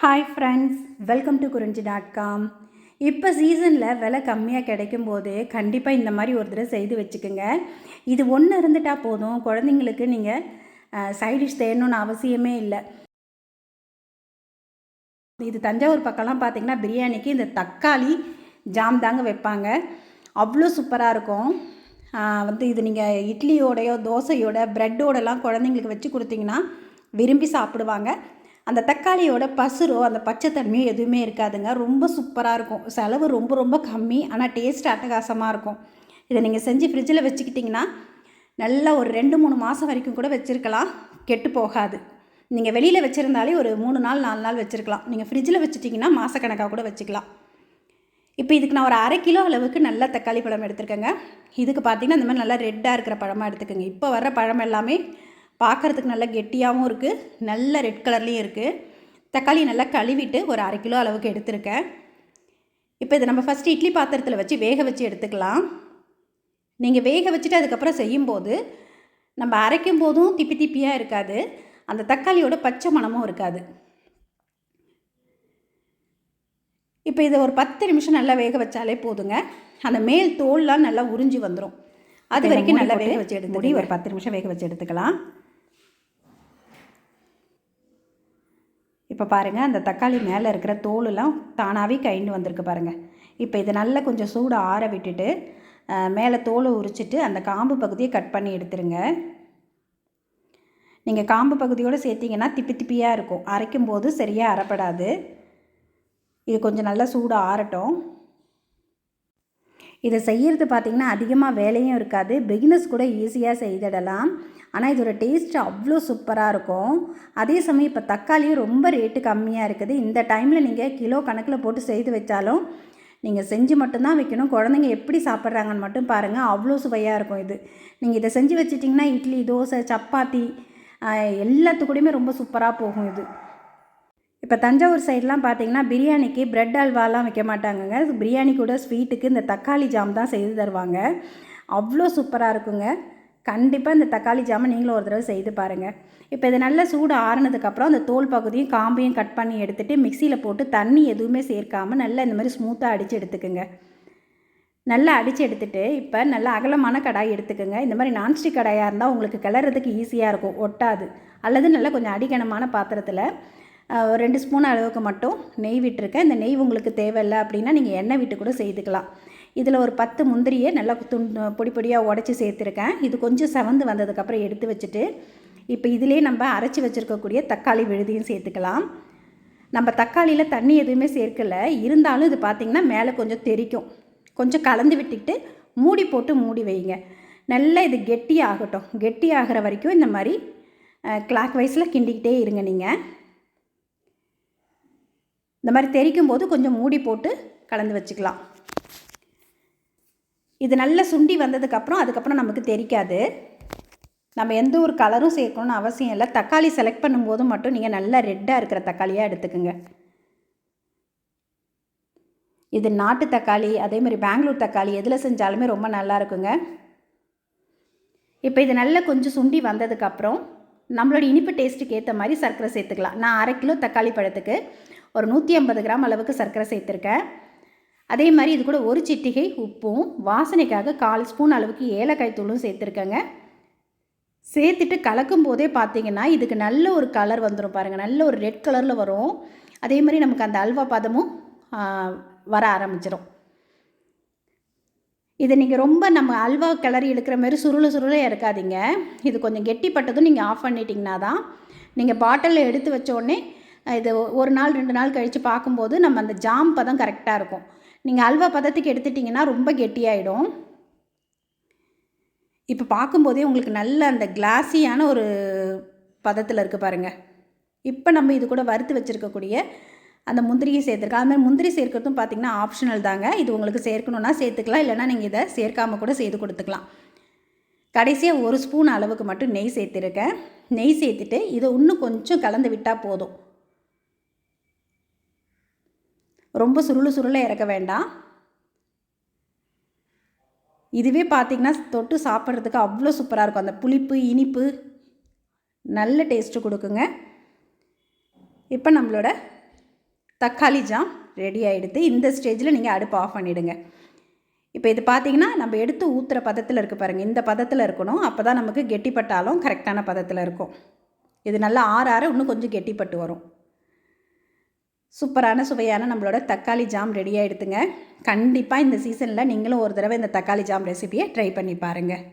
Hi friends welcome to Kurinji dot com இப்போ சீசனில் விலை கம்மியாக கிடைக்கும் போது கண்டிப்பாக இந்த மாதிரி ஒரு தடவை செய்து வச்சுக்கோங்க. இது ஒன்று இருந்துட்டால் போதும். குழந்தைங்களுக்கு நீங்கள் சைடிஷ் தேடணும்னு அவசியமே இல்லை. இது தஞ்சாவூர் பக்கம்லாம் பார்த்தீங்கன்னா பிரியாணிக்கு இந்த தக்காளி ஜாம் தாங்க வைப்பாங்க. அவ்வளோ சூப்பராக இருக்கும். வந்து இது நீங்கள் இட்லியோடையோ தோசையோட ப்ரெட்டோடலாம் குழந்தைங்களுக்கு வச்சு கொடுத்தீங்கன்னா விரும்பி சாப்பிடுவாங்க. அந்த தக்காளியோட பசுரோ அந்த பச்சைத்தன்மையோ எதுவுமே இருக்காதுங்க. ரொம்ப சூப்பராக இருக்கும். செலவு ரொம்ப ரொம்ப கம்மி ஆனால் டேஸ்ட் அட்டகாசமாக இருக்கும். இதை நீங்கள் செஞ்சு ஃப்ரிட்ஜில் வச்சுக்கிட்டிங்கன்னா நல்லா ஒரு ரெண்டு மூணு மாதம் வரைக்கும் கூட வச்சுருக்கலாம். கெட்டு போகாது. நீங்கள் வெளியில் வச்சுருந்தாலே ஒரு மூணு நாள் நாலு நாள் வச்சுருக்கலாம். நீங்கள் ஃப்ரிட்ஜில் வச்சுட்டிங்கன்னா மாதக்கணக்காக கூட வச்சுக்கலாம். இப்போ இதுக்கு நான் ஒரு அரை கிலோ அளவுக்கு நல்ல தக்காளி பழம் எடுத்துருக்கேங்க. இதுக்கு பார்த்தீங்கன்னா இந்த மாதிரி நல்லா ரெட்டாக இருக்கிற பழமாக எடுத்துக்கோங்க. இப்போ வர்ற பழம் எல்லாமே பார்க்குறதுக்கு நல்லா கெட்டியாகவும் இருக்குது நல்ல ரெட் கலர்லேயும் இருக்குது தக்காளி நல்லா கழுவிட்டு ஒரு அரை கிலோ அளவுக்கு எடுத்திருக்கேன். இப்போ இதை நம்ம ஃபஸ்ட்டு இட்லி பாத்திரத்தில் வச்சு வேக வச்சு எடுத்துக்கலாம். நீங்கள் வேக வச்சுட்டு அதுக்கப்புறம் செய்யும்போது நம்ம அரைக்கும் போதும் திப்பி திப்பியாக இருக்காது. அந்த தக்காளியோட பச்சை மணமும் இருக்காது. இப்போ இதை ஒரு பத்து நிமிஷம் நல்லா வேக வச்சாலே போதுங்க. அந்த மேல் தோல்லாம் நல்லா உறிஞ்சி வந்துடும் அது வரைக்கும் நல்லா வேக வச்சு எடுத்து ஒரு பத்து நிமிஷம் வேக வச்சு எடுத்துக்கலாம். இப்போ பாருங்கள் அந்த தக்காளி மேலே இருக்கிற தோலெல்லாம் தானாகவே கைண்டு வந்திருக்கு பாருங்கள் இப்போ இதை நல்லா கொஞ்சம் சூடு ஆற விட்டுட்டு மேலே தோலை உரிச்சிட்டு அந்த காம்பு பகுதியை கட் பண்ணி எடுத்துருங்க. நீங்கள் காம்பு பகுதியோடு சேர்த்திங்கன்னா திப்பி திப்பியாக இருக்கும். அரைக்கும் போது சரியாக அரைப்படாது. இது கொஞ்சம் நல்லா சூடு ஆறட்டும். இதை செய்கிறது பார்த்திங்கன்னா அதிகமாக வேலையும் இருக்காது. பிகினர்ஸ் கூட ஈஸியாக செய்திடலாம். ஆனால் இதோட டேஸ்ட் அவ்வளோ சூப்பராக இருக்கும். அதே சமயம் இப்போ தக்காளியும் ரொம்ப ரேட்டு கம்மியாக இருக்குது. இந்த டைமில் நீங்கள் கிலோ கணக்கில் போட்டு செய்து வச்சாலும் நீங்கள் செஞ்சு மட்டும்தான் வைக்கணும். குழந்தைங்க எப்படி சாப்பிட்றாங்கன்னு மட்டும் பாருங்கள் அவ்வளோ சுவையாக இருக்கும் இது. நீங்கள் இதை செஞ்சு வச்சிட்டிங்கன்னா இட்லி தோசை சப்பாத்தி எல்லாத்துக்கூடையுமே ரொம்ப சூப்பராக போகும் இது. இப்போ தஞ்சாவூர் சைட்லாம் பார்த்தீங்கன்னா பிரியாணிக்கு பிரெட் அல்வாலாம் வைக்க மாட்டாங்கங்க. பிரியாணி கூட ஸ்வீட்டுக்கு இந்த தக்காளி ஜாம் தான் செய்து தருவாங்க. அவ்வளோ சூப்பராக இருக்குங்க. கண்டிப்பாக இந்த தக்காளி ஜாமை நீங்களும் ஒரு தடவை செய்து பாருங்கள் இப்போ இது நல்லா சூடு ஆறுனதுக்கப்புறம் அந்த தோல் பகுதியும் காம்பையும் கட் பண்ணி எடுத்துகிட்டு மிக்சியில் போட்டு தண்ணி எதுவுமே சேர்க்காமல் நல்லா இந்த மாதிரி ஸ்மூத்தாக அடித்து எடுத்துக்குங்க. நல்லா அடித்து எடுத்துட்டு இப்போ நல்லா அகலமான கடாய் எடுத்துக்கோங்க. இந்த மாதிரி நான்ஸ்டிக் கடாயாக இருந்தால் உங்களுக்கு கிளறதுக்கு ஈஸியாக இருக்கும். ஒட்டாது. அல்லது நல்லா கொஞ்சம் அடிக்கனமான பாத்திரத்தில் ஒரு ரெண்டு ஸ்பூன் அளவுக்கு மட்டும் நெய் விட்டுருக்கேன். இந்த நெய் உங்களுக்கு தேவையில்லை அப்படின்னா நீங்கள் எண்ணெய் விட்டு கூட செய்துக்கலாம். இதில் ஒரு பத்து முந்திரியை நல்லா துண்டு பொடி பொடியாக உடச்சி சேர்த்துருக்கேன். இது கொஞ்சம் செவந்து வந்ததுக்கப்புறம் எடுத்து வச்சுட்டு இப்போ இதிலே நம்ம அரைச்சி வச்சுருக்கக்கூடிய தக்காளி விழுதியும் சேர்த்துக்கலாம். நம்ம தக்காளியில் தண்ணி எதுவுமே சேர்க்கலை. இருந்தாலும் இது பார்த்திங்கன்னா மேலே கொஞ்சம் தெறிக்கும் கொஞ்சம் கலந்து விட்டுக்கிட்டு மூடி போட்டு மூடி வைங்க. நல்லா இது கெட்டி ஆகட்டும் கெட்டி ஆகிற வரைக்கும் இந்த மாதிரி கிளாக் வைஸில் கிண்டிக்கிட்டே இருங்க நீங்கள் இந்த மாதிரி தெறிக்கும் போது கொஞ்சம் மூடி போட்டு கலந்து வச்சுக்கலாம். இது நல்லா சுண்டி வந்ததுக்கப்புறம் அதுக்கப்புறம் நமக்கு தெரிக்காது. நம்ம எந்த ஒரு கலரும் சேர்க்கணும்னு அவசியம் இல்லை. தக்காளி செலக்ட் பண்ணும்போது மட்டும் நீங்கள் நல்லா ரெட்டாக இருக்கிற தக்காளியாக எடுத்துக்கோங்க. இது நாட்டு தக்காளி அதே மாதிரி பெங்களூர் தக்காளி எதில் செஞ்சாலுமே ரொம்ப நல்லா இருக்குங்க. இப்போ இது நல்லா கொஞ்சம் சுண்டி வந்ததுக்கப்புறம் நம்மளோட இனிப்பு டேஸ்ட்டுக்கு ஏற்ற மாதிரி சர்க்கரை சேர்த்துக்கலாம். நான் அரை கிலோ தக்காளி பழத்துக்கு ஒரு நூற்றி ஐம்பது கிராம் அளவுக்கு சர்க்கரை சேர்த்துருக்கேன். அதே மாதிரி இது கூட ஒரு சிட்டிகை உப்பும் வாசனைக்காக கால் ஸ்பூன் அளவுக்கு ஏலக்காய் தூளும் சேர்த்துருக்கேங்க. சேர்த்துட்டு கலக்கும் போதே பார்த்தீங்கன்னா இதுக்கு நல்ல ஒரு கலர் வந்துடும் பாருங்கள் நல்ல ஒரு ரெட் கலரில் வரும். அதே மாதிரி நமக்கு அந்த அல்வா பதமும் வர ஆரம்பிச்சிடும் இதை நீங்கள் ரொம்ப நம்ம அல்வா கிளறி எடுக்கிற மாதிரி சுருளை சுருள இருக்காதீங்க இது கொஞ்சம் கெட்டிப்பட்டதும் நீங்கள் ஆஃப் பண்ணிட்டீங்கன்னா தான் நீங்கள் பாட்டிலில் எடுத்து வச்சோடனே இது ஒரு நாள் ரெண்டு நாள் கழித்து பார்க்கும்போது நம்ம அந்த ஜாம் பதம் கரெக்டாக இருக்கும். நீங்கள் அல்வா பதத்துக்கு எடுத்துட்டிங்கன்னா ரொம்ப கெட்டியாயிடும். இப்போ பார்க்கும்போதே உங்களுக்கு நல்ல அந்த கிளாஸியான ஒரு பதத்தில் இருக்குது பாருங்கள் இப்போ நம்ம இது கூட வறுத்து வச்சுருக்கக்கூடிய அந்த முந்திரியை சேர்த்துருக்கோம். அது மாதிரி முந்திரி சேர்க்கறதும் பார்த்திங்கன்னா ஆப்ஷனல் தாங்க. இது உங்களுக்கு சேர்க்கணுன்னா சேர்த்துக்கலாம். இல்லைனா நீங்கள் இதை சேர்க்காமல் கூட செய்து கொடுத்துக்கலாம். கடைசியாக ஒரு ஸ்பூன் அளவுக்கு மட்டும் நெய் சேர்த்துருக்கேன். நெய் சேர்த்துட்டு இதை இன்னும் கொஞ்சம் கலந்து விட்டால் போதும். ரொம்ப சுருள் சுருளை இறக்க வேண்டாம். இதுவே பார்த்திங்கன்னா தொட்டு சாப்பிட்றதுக்கு அவ்வளோ சூப்பராக இருக்கும். அந்த புளிப்பு இனிப்பு நல்ல டேஸ்ட்டு கொடுக்குங்க. இப்போ நம்மளோட தக்காளி ஜாம் ரெடி ஆகிடுது இந்த ஸ்டேஜில் நீங்கள் அடுப்பு ஆஃப் பண்ணிவிடுங்க இப்போ இது பார்த்தீங்கன்னா நம்ம எடுத்து ஊற்றுற பதத்தில் இருக்குது பாருங்கள் இந்த பதத்தில் இருக்கணும். அப்போ தான் நமக்கு கெட்டிப்பட்டாலும் கரெக்டான பதத்தில் இருக்கும். இது நல்லா ஆற ஆற இன்னும் கொஞ்சம் கெட்டிப்பட்டு வரும். சூப்பரான சுவையான நம்மளோட தக்காளி ஜாம் ரெடி ஆகிடுதுங்க கண்டிப்பாக இந்த சீசனில் நீங்களும் ஒரு தடவை இந்த தக்காளி ஜாம் ரெசிபியை ட்ரை பண்ணி பாருங்கள்